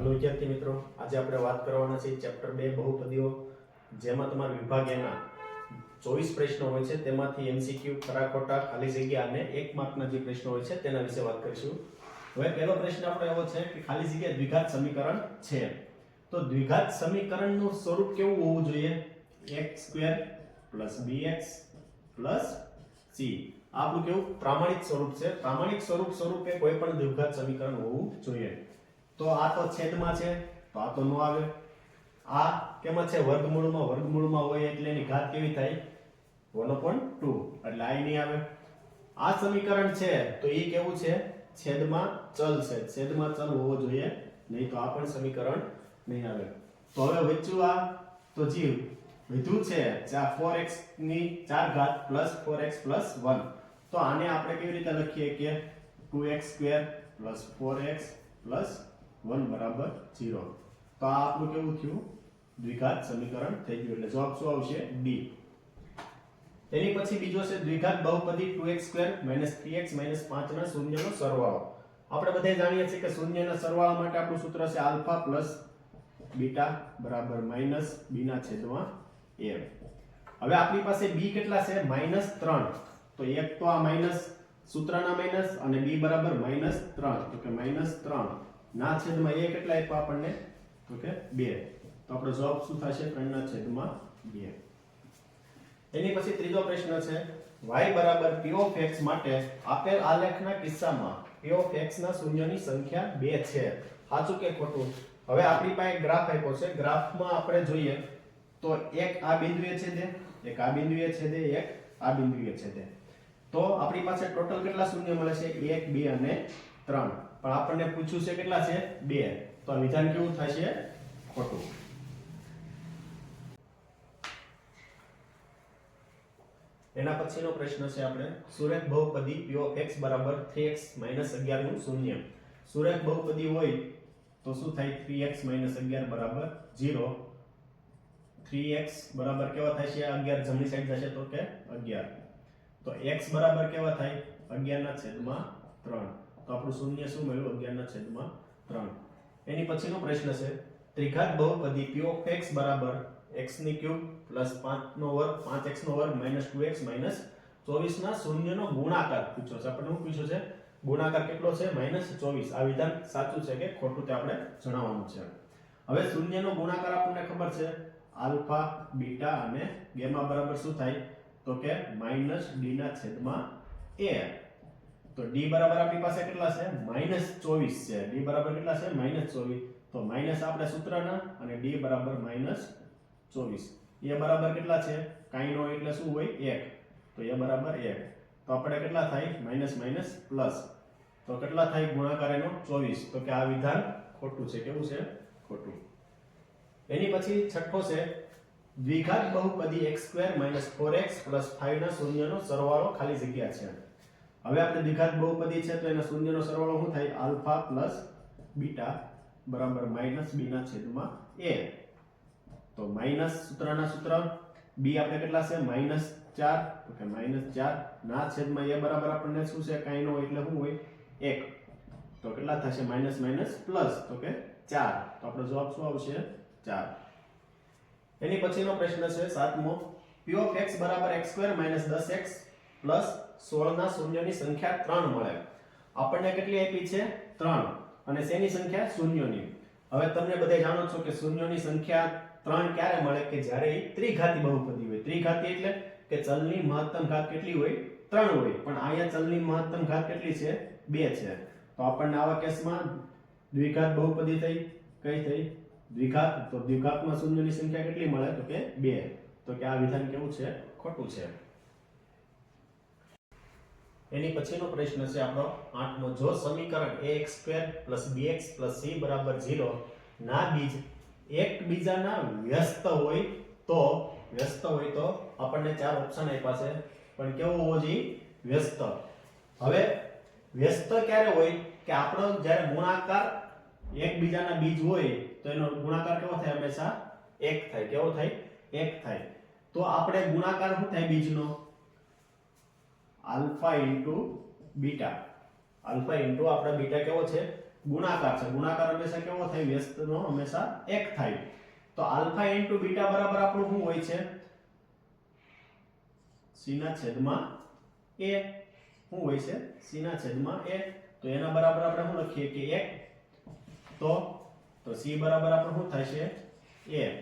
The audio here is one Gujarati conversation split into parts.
હાલો વિદ્યાર્થી મિત્રો, આજે આપણે વાત કરવાના છે ચેપ્ટર બે બહુપદીઓ, જેમાં તમારા વિભાગ એના ચોવીસ પ્રશ્નો હોય છે, તેમાંથી એમસીક્યુ ખરા ખોટા ખાલી જગ્યા અને એક માર્કના જે પ્રશ્નો હોય છે, તેના વિશે વાત કરીશું. હવે પહેલો પ્રશ્ન આપણો એવો છે કે ખાલી જગ્યા દ્વિઘાત સમીકરણ છે. તો દ્વિઘાત સમીકરણનું સ્વરૂપ કેવું હોવું જોઈએ? X square plus bx plus c આપણું કેવું? પ્રામાણિક સ્વરૂપ છે. પ્રામાણિક સ્વરૂપ સ્વરૂપે કોઈ પણ દ્વિઘાત સમીકરણ હોવું જોઈએ. તો આ તો છેદમાં છે, તો આ તો ન આવે. આ કેમાં છે, વર્ગમૂળમાં વર્ગમૂળમાં હોય એટલે એની ઘાત કેવી થાય? 1/2 એટલે આ નહીં આવે. આ સમીકરણ છે, તો એ કેવું છે? છેદમાં ચલ છે. છેદમાં ચલ હોવો જોઈએ, નહીં તો આ પણ સમીકરણ નહીં આવે. તો હવે વચ્ચું આ, તો જીવ વધ્યું છે, જે આ 4x ની ચાર ઘાત plus four x plus one તો આને આપણે કેવી રીતે લખીએ કે? Two x square plus four x plus 1 બરાબર ઝીરો તો આ આપણું કેવું થયું? દ્વિઘાત સમીકરણ થઈ ગયું. એટલે જવાબ શું આવશે? ડી એની પછી બીજો છે દ્વિઘાત બહુપદી 2x સ્ક્વેર 3x 5 ના શૂન્યનો સરવાળો. આપણે બધા જાણીએ છીએ કે શૂન્યના સરવાળા માટે આપણું સૂત્ર છે આલ્ફા પ્લસ બીટા બરાબર માઇનસ બી ના છેદમાં a હવે આપણી પાસે b કેટલા છે? માઇનસ ત્રણ. તો એક તો આ માઇનસ સૂત્રના માઇનસ અને b બરાબર માઇનસ ત્રણ. તો કે માઇનસ ત્રણ. ના છેદમાં એ કેટલા આપ્યા આપણને? તો કે બે. તો આપણો જવાબ શું થશે? ત્રણના છેદમાં બે. એની પછી ત્રીજો પ્રશ્ન છે, y બરાબર p of x માટે આપેલ આલેખના કિસ્સામાં p of x ના શૂન્યની સંખ્યા 2 છે. સાચું કે ખોટું? હવે આપણી પાસે ગ્રાફ આપ્યો છે. ગ્રાફમાં આપણે જોઈએ તો એક આ બિંદુએ છેદે, એક આ બિંદુએ છેદે, એક આ બિંદુએ છેદે. તો આપણી પાસે ટોટલ કેટલા શૂન્ય મળે છે? 1 2 અને 3 પણ આપણને પૂછ્યું છે કેટલા છે? બે. તો આ વિધાન કેવું થશે? ખોટું. એના પછીનો પ્રશ્ન છે આપણે. સુરેખ બહુપદી p of x બરાબર 3x 11 નું શૂન્ય. સુરેખ બહુપદી હોય તો શું થાય? 3x 11 બરાબર 0 3x બરાબર કેવા થશે 11 જમણી સાઈડ થશે તો કે 11 તો x બરાબર કેવા થાય? 11 ના છેદમાં 3 તો આપણું શૂન્ય શું મળ્યું? 11 ના છેદમાં ત્રણ. એની પછીનો પ્રશ્ન છે, ત્રિઘાત બહુપદી p of એક્સ બરાબર એક્સની ક્યુબ પ્લસ 5 નો વર્ગ 5x નો વર્ગ માઇનસ 2x માઇનસ 24 ના શૂન્યનો ગુણાકાર પૂછ્યો છે. આપણે શું પૂછ્યું છે? ગુણાકાર કેટલો છે? માઇનસ ચોવીસ. આ વિધાન સાચું છે કે ખોટું તે આપણે જણાવવાનું છે. હવે શૂન્યનો ગુણાકાર આપણને ખબર છે, આલ્ફા, બીટા અને ગેમા બરાબર શું થાય? તો કે માઇનસ d ના છેદમાં a તો d બરાબર આપણી પાસે કેટલા છે? માઇનસ 24 છે. D બરાબર કેટલા છે? માઇનસ 24 તો માઇનસ આપણે સૂત્રના અને d બરાબર માઇનસ 24 a બરાબર કેટલા છે? કાંઈ નો એટલે શું હોય? 1 તો a બરાબર 1 તો આપણે કેટલા થાય? Minus minus plus. તો કેટલા થાય ગુણાકાર એનો? 24 તો કે આ વિધાન ખોટું છે. કેવું છે? ખોટું. એની પછી છઠ્ઠો છે, દ્વિઘાત બહુપદી x2 4x 5 ના શૂન્યનો સરવાળો ખાલી જગ્યા છે. હવે આપણે દ્વિઘાત બહુપદી છે તો એના શૂન્યનો સરવાળો શું થાય? આલ્ફા પ્લસ બીટા બરાબર માઇનસ બીના છેદમાં એ. તો માઇનસ સૂત્રના સૂત્ર બી આપણે કેટલા છે? માઇનસ ચાર. તો કે માઇનસ ચાર ના છેદમાં એ બરાબર આપણને શું છે? કાંઈ નો એટલે શું હોય? એક. તો કેટલા થશે? Minus minus plus. તો કે ચાર. તો આપણો જવાબ શું આવશે? ચાર. એની પછીનો પ્રશ્ન છે સાતમો. Of x બરાબર x2 10x 16 ના શૂન્યની સંખ્યા ત્રણ મળે. આપણને કેટલી આપી છે? ત્રણ. અને શેની સંખ્યા? શૂન્યોની. હવે તમને બધા જાણો છો કે શૂન્યોની સંખ્યા ત્રણ ક્યારે મળે? કે જ્યારે એ ત્રિઘાતી બહુપદી હોય. ત્રિઘાતી એટલે કે ચલની મહત્તમ ઘાત કેટલી હોય? ત્રણ હોય. પણ અહીંયા ચલની મહત્તમ ઘાત કેટલી છે? બે છે. તો આપણને આવા કેસમાં દ્વિઘાત બહુપદી થઈ. કઈ થઈ? દ્વિઘાત. તો દ્વિઘાતમાં શૂન્યની સંખ્યા કેટલી મળે? તો કે બે. તો કે આ વિધાન કેવું છે? ખોટું છે. એની પછીનો પ્રશ્ન છે આપણો આઠમો. જો સમીકરણ ax2 bx c બરાબર 0 ના બીજ એકબીજાના વ્યસ્ત હોય તો, વ્યસ્ત હોય તો આપણને ચાર ઓપ્શન આપ્યા છે. પણ કેવો હોવો જોઈએ? વ્યસ્ત. હવે વ્યસ્ત ક્યારે હોય? કે આપણો જ્યારે ગુણાકાર એકબીજાના બીજ હોય, તો એનો ગુણાકાર કેવો થાય હંમેશા? એક થાય. કેવો થાય? એક થાય. તો આપણે ગુણાકાર શું થાય બીજનો? Alpha into beta. Alpha into આપણા બીટા કેવો છે? ગુણાકાર છે. ગુણાકાર હંમેશા કેવો થાય? વ્યસ્તનો હંમેશા એક થાય. તો આલ્ફા ઇન્ટુ બીટા બરાબર આપણું શું હોય છે? ના છેદમાં એ. શું હોય છે? ના છેદમાં એ. તો એના બરાબર આપણે શું લખીએ કે એક. તો તો સી બરાબર આપણે શું થશે એ.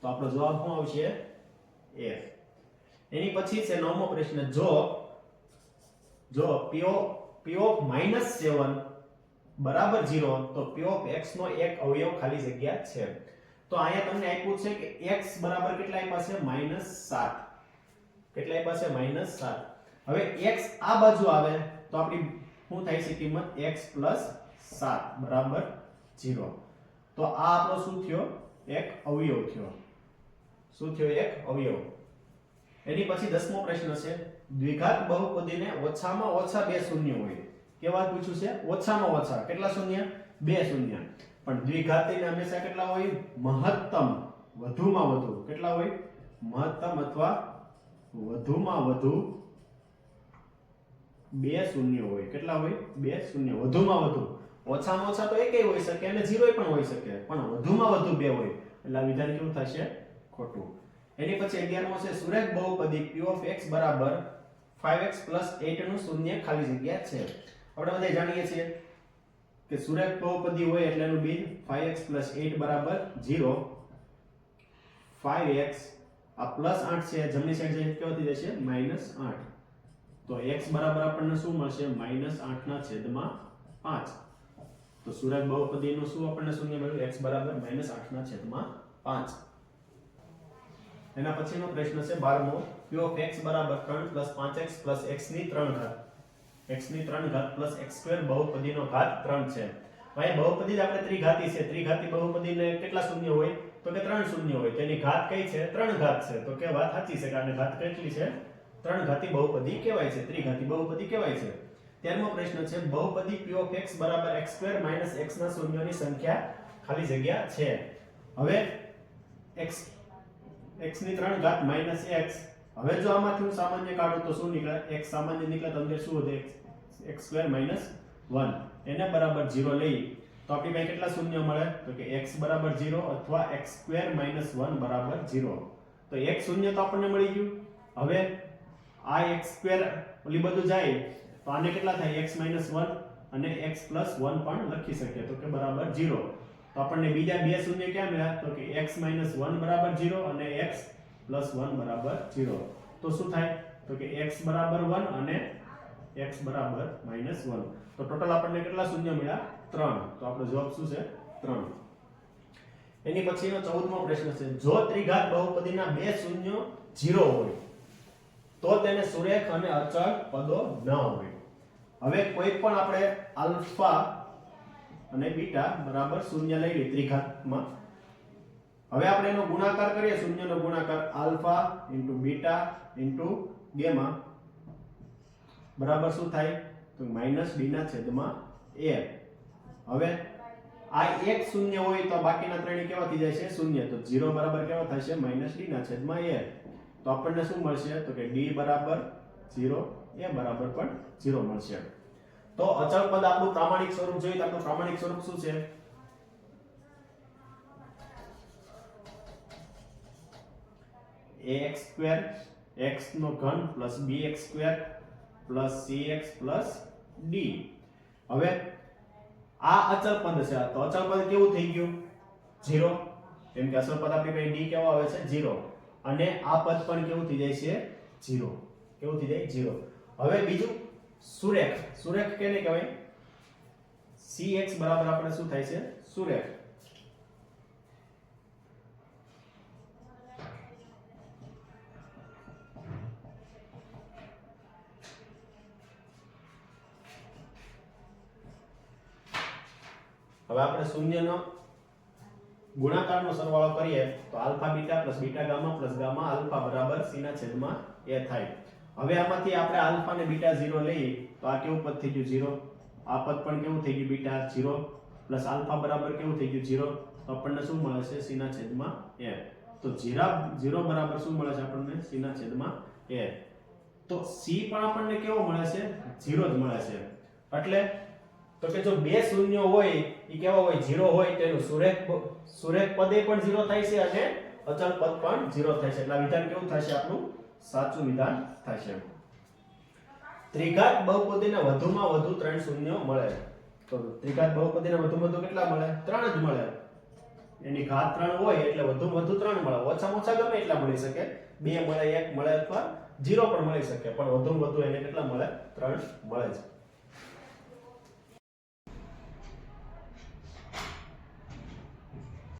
તો આપણો જવાબ શું આવશે? એ. એની પછી છે નવમો પ્રશ્ન. જો જો p p of -7 બરાબર 0 તો p ઓફ x નો એક અવયવ ખાલી જગ્યા છે. તો અહીંયા તમને આપ્યું છે કે x બરાબર કેટલા આપ્યા છે? -7 કેટલા આપ્યા છે? -7 હવે x આ બાજુ આવે તો આપણી શું થાય છે કિંમત? X 7 બરાબર 0 તો આ આપણો શું થયો? એક અવયવ થયો. શું થયો? એક અવયવ. એની પછી દસમો પ્રશ્ન છે. દ્વિઘાત બહુપદીને ઓછામાં ઓછા બે શૂન્ય હોય. કેવા પૂછ્યું છે? ઓછામાં ઓછા. કેટલા શૂન્ય? બે શૂન્ય. પણ દ્વિઘાતીને હંમેશા કેટલા હોય? મહત્તમ. વધુમાં વધુ. કેટલા હોય? મહત્તમ અથવા વધુમાં વધુ બે શૂન્ય હોય. કેટલા હોય? બે શૂન્ય. વધુમાં વધુ. ઓછામાં ઓછા તો એકેય હોઈ શકે અને ઝીરો પણ હોઈ શકે. પણ વધુમાં વધુ બે હોય. એટલે આ વિધાન કેવું થશે? ખોટું. એની પછી 11મો છે, સુરેખ બહુપદી p ઓફ x બરાબર 5x 8 નું શૂન્ય ખાલી જગ્યા છે. આપણે બધા જાણીએ છીએ કે સુરેખ બહુપદી હોય એટલે એનું બિન 5x 8 બરાબર 0 5x આ પ્લસ 8 છે જમણી સાઈડ જઈને કેવો થઈ જશે? -8 તો x બરાબર આપણને શું મળશે? -8 ના છેદમાં 5 તો સુરેખ બહુપદીનું શું આપણને શૂન્ય મળ્યું? x બરાબર -8 ના છેદમાં 5 એના પછીનો પ્રશ્ન છે 12મો p of x બરાબર 3 5x x ની 3 ઘાત. x ની 3 ઘાત x સ્ક્વેર બહુપદીનો ઘાત 3 છે. ભાઈ બહુપદી જ આપણે ત્રિઘાતી છે. ત્રિઘાતી બહુપદીને કેટલા શૂન્ય હોય? તો કે 3 શૂન્ય હોય. તેની ઘાત કઈ છે? 3 ઘાત છે. તો કે વાત સાચી છે કે ઘાત કેટલી છે? 3 ઘાતી બહુપદી કહેવાય છે. ત્રિઘાતી બહુપદી કહેવાય છે. ત્યારમો પ્રશ્ન છે, બહુપદી p of x બરાબર x સ્ક્વેર માઇનસ x ના શૂન્યોની સંખ્યા ખાલી જગ્યા છે. હવે, x x ની 3 ઘાત x. હવે જો આમાંથી હું સામાન્ય કાઢું તો શું નીકળે? X સામાન્ય નીકળે તો અંદર શું વધે? X સ્ક્વેર માઇનસ 1 એને બરાબર 0 લઈ તો આપણી પાસે કેટલા શૂન્ય મળે? તો કે x બરાબર 0 અથવા x સ્ક્વેર માઇનસ 1 બરાબર 0 તો એક શૂન્ય તો આપણને મળી ગયું. હવે આ x સ્ક્વેર ઓલી બધું જાય, તો આને કેટલા થાય? X માઇનસ 1 અને x પ્લસ 1 પણ લખી શકીએ. તો કે બરાબર 0 તો આપણને બીજા બે શૂન્ય ક્યાં મળ્યા? તો કે x માઇનસ 1 બરાબર 0 અને x પ્લસ 1 બરાબર 0 તો શું થાય? તો કે x બરાબર 1 અને x બરાબર માઇનસ 1 તો ટોટલ આપણને કેટલા શૂન્ય મળ્યા? 3 તો આપણો જવાબ શું છે? 3 એની પછીનો 14મો પ્રશ્ન છે, જો ત્રિઘાત બહુપદીના બે શૂન્ય 0 હોય, તો તેને સુરેખ અને અચળ પદો ન હોય. હવે કોઈ પણ આપણે આલ્ફા અને બીટા બરાબર શૂન્ય લઈ લઈએ ત્રિઘાતમાં. હવે આપણે એનો ગુણાકાર કરીએ, શૂન્યનો ગુણાકાર alpha into beta into gamma. બરાબર શું થાય? તો માઇનસ ડી ના છેદમાં એ. હવે આ એક શૂન્ય હોય તો બાકીના ત્રણે કેવા થઈ જાય છે? શૂન્ય. તો 0 બરાબર કેવા થશે? માઇનસ ડી ના છેદમાં એ. તો આપણને શું મળશે? તો કે ડી બરાબર 0 એ બરાબર પણ 0 મળશે. તો અચળ પદ આપણું પ્રામાણિક સ્વરૂપ જોઈએ તો આપણું પ્રામાણિક સ્વરૂપ શું છે? Ax સ્ક્વેર x નો ઘન plus bx square plus cx plus d. હવે આ અચળ પદ છે. તો અચળ પદ કેવું થઈ ગયું? 0 કેમ કે અચળ પદ આપણી પાસે d કેવો આવે છે? 0 અને આ પદ પણ કેવું થઈ જાય છે? 0 કેવું થઈ જાય? 0 હવે બીજું સુરેખ. સુરેખ કેને કહેવાય? cx બરાબર આપણે શું થાય છે? સુરેખ. હવે આપણે શૂન્યનો ગુણાકારનો સરવાળો કરીએ તો alpha beta plus beta gamma plus gamma alpha બરાબર c ના છેદમાં a થાય. હવે આમાંથી આપણે આલ્ફા અને બીટા 0 લઈએ તો આ કેવું પદ થઈ ગયું 0 આ પદ પણ કેવું થઈ ગયું બીટા 0 પ્લસ આલ્ફા બરાબર કેવું થઈ ગયું 0 તો આપણને શું મળે છે? c ના છેદમાં a તો 0 0 બરાબર શું મળે છે આપણને? c ના છેદમાં a તો c પણ આપણને કેવો મળે છે? 0 જ મળે છે. એટલે તો કે જો બે શૂન્ય હોય એ કેવા હોય? ઝીરો હોય તેનું સુરેખ સુરેખ પદે પણ ઝીરો થાય છે અને અચળ પદ પણ ઝીરો થાય છે. એટલે વિધાન કેવું થશે આપણું? સાચું વિધાન થશે ત્રિઘાત બહુપદીને વધુમાં વધુ ત્રણ શૂન્ય મળે. તો ત્રિઘાત બહુપદીને વધુમાં વધુ કેટલા મળે? ત્રણ જ મળે. એની ઘાત ત્રણ હોય એટલે વધુમાં વધુ ત્રણ મળે. ઓછામાં ઓછા ગમે એટલા મળી શકે. બે મળે, એક મળે અથવા જીરો પણ મળી શકે. પણ વધુમાં વધુ એને કેટલા મળે? ત્રણ મળે છે.